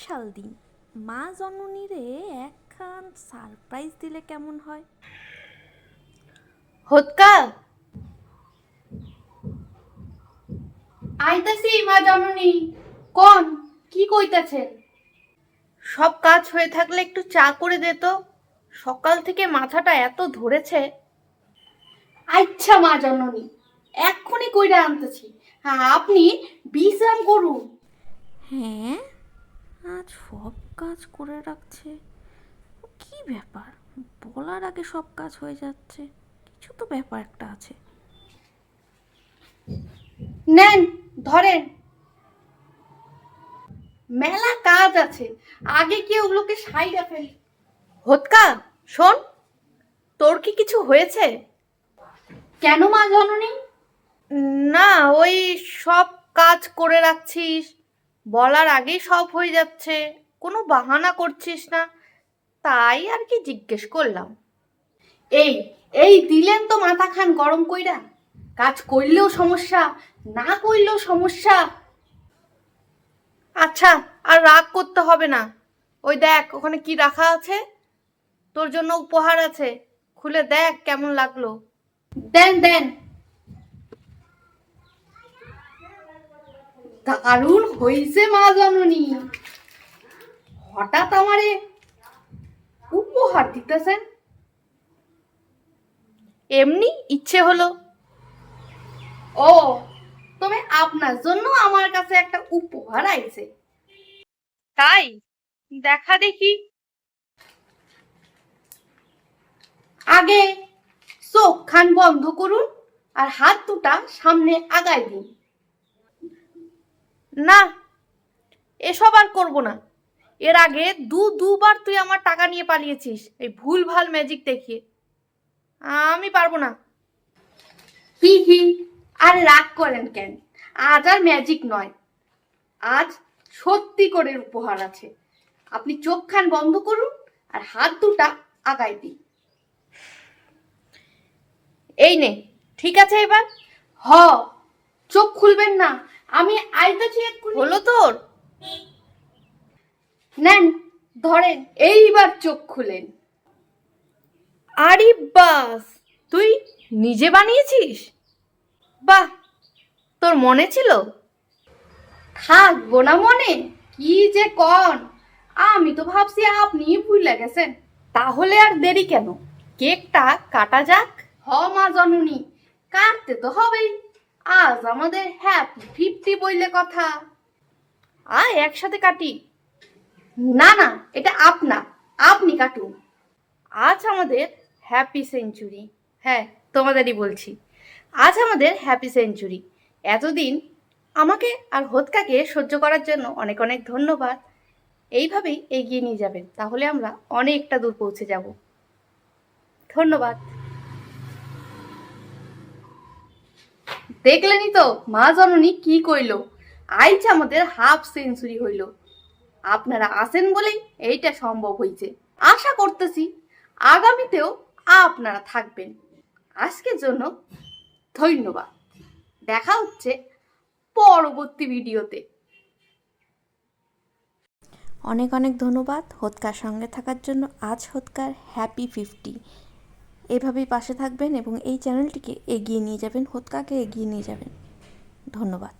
Special দিন। মা জননীরে একখান সারপ্রাইজ দিলে কেমন হয়? হোৎকা আইতাছি মা জননী। কোন কি কইতাছেন? সব কাজ হয়ে থাকলে একটু চা করে দে তো। সকাল থেকে মাথাটা এত ধরেছে। আচ্ছা মা জননী এক্ষুনি কইরা আনতেছি। হ্যাঁ আপনি বিশ্রাম করুন। হ্যাঁ? আজ সব কাজ করে রাখছে। কি ব্যাপার? বলার আগে সব কাজ হয়ে যাচ্ছে। কিছু তো ব্যাপার একটা আছে। নেন ধরেন। মেলা কাজ আছে। আগে কি ওগুলোকে সাইডে ফেলি? হোৎকা শোন তোর কি কিছু হয়েছে? কেন মা জননী? না ওই সব কাজ করে রাখছিস। বলার আগেই সব হয়ে যাচ্ছে। কোনো বাহানা করছিস না। তাই আর কি জিজ্ঞেস করলাম। এই এই দিলেন তো মাথা খান গরম কইরা। কাজ করলেও সমস্যা, না করলেও সমস্যা। আচ্ছা আর রাগ করতে হবে না। ওই দেখ, ওখানে কি রাখা আছে? তোর জন্য উপহার আছে। খুলে দেখ কেমন লাগল। দেন দেন। দারুণ হইছে মা জননী? হঠাৎ আমারে উপহার দিতেছেন? এমনি ইচ্ছে হলো। ও তবে আপনার জন্য আমার কাছে একটা উপহার আইছে। তাই? দেখা দেখি। আগে চোখ খান বন্ধ করুন আর হাত দুটা সামনে আগায় দিন। না এসব আর করব না। এর আগে দু দুবার তুই আমার টাকা নিয়ে পালিয়েছিস এই ভুল ভালো ম্যাজিক দেখিয়ে। আমি পারব না। হি হি আর রাগ করেন কেন? আজ আর ম্যাজিক নয়। আজ সত্যি করে উপহার আছে। আপনি চোখ খান বন্ধ করুন আর হাত দুটা আগায় দিন। এই নে ঠিক আছে এবার? হ চোখ খুলবেন না আমি আইতেছি এক্ষুনি হলো তোর? নেন ধরেন এইবার চোখ খুলেন। আরে বাস তুই নিজে বানিয়েছিস? বাহ তোর মনে ছিল? থাকব না মনে কি যে কন। আমি তো ভাবছি আপনি ভুলে গেছেন। তাহলে আর দেরি কেন? কেকটা কাটা যাক। হ মা জননী কাটতে তো হবেই। আজ আমাদের হ্যাপি ফিফটি বইলে কথা। আয়, একসাথে কাটি। না না, এটা আপনা। আপনি কাটুন। আজ আমাদের হ্যাপি সেঞ্চুরি। হ্যাঁ তোমাদেরই বলছি। আজ আমাদের হ্যাপি সেঞ্চুরি। এতদিন আমাকে আর হোৎকাকে সহ্য করার জন্য অনেক অনেক ধন্যবাদ। এইভাবেই এগিয়ে নিয়ে যাবেন, তাহলে আমরা অনেকটা দূর পৌঁছে যাব। ধন্যবাদ। দেখলেনই তো, মা জননী কি কইল? আইজ আমাদের হাফ সেঞ্চুরি হইল। আপনারা আছেন বলেই এইটা সম্ভব হয়েছে আশা করতেছি আগামীতেও আপনারা থাকবেন। আজকের জন্য ধন্যবাদ। দেখা হচ্ছে পরবর্তী ভিডিওতে। অনেক অনেক ধন্যবাদ। হোৎকার সঙ্গে থাকার জন্য আজ হোৎকার হ্যাপি ফিফটি এভাবেই পাশে থাকবেন এবং এই চ্যানেলটিকে এগিয়ে নিয়ে যাবেন হোৎকাকে এগিয়ে নিয়ে যাবেন। ধন্যবাদ।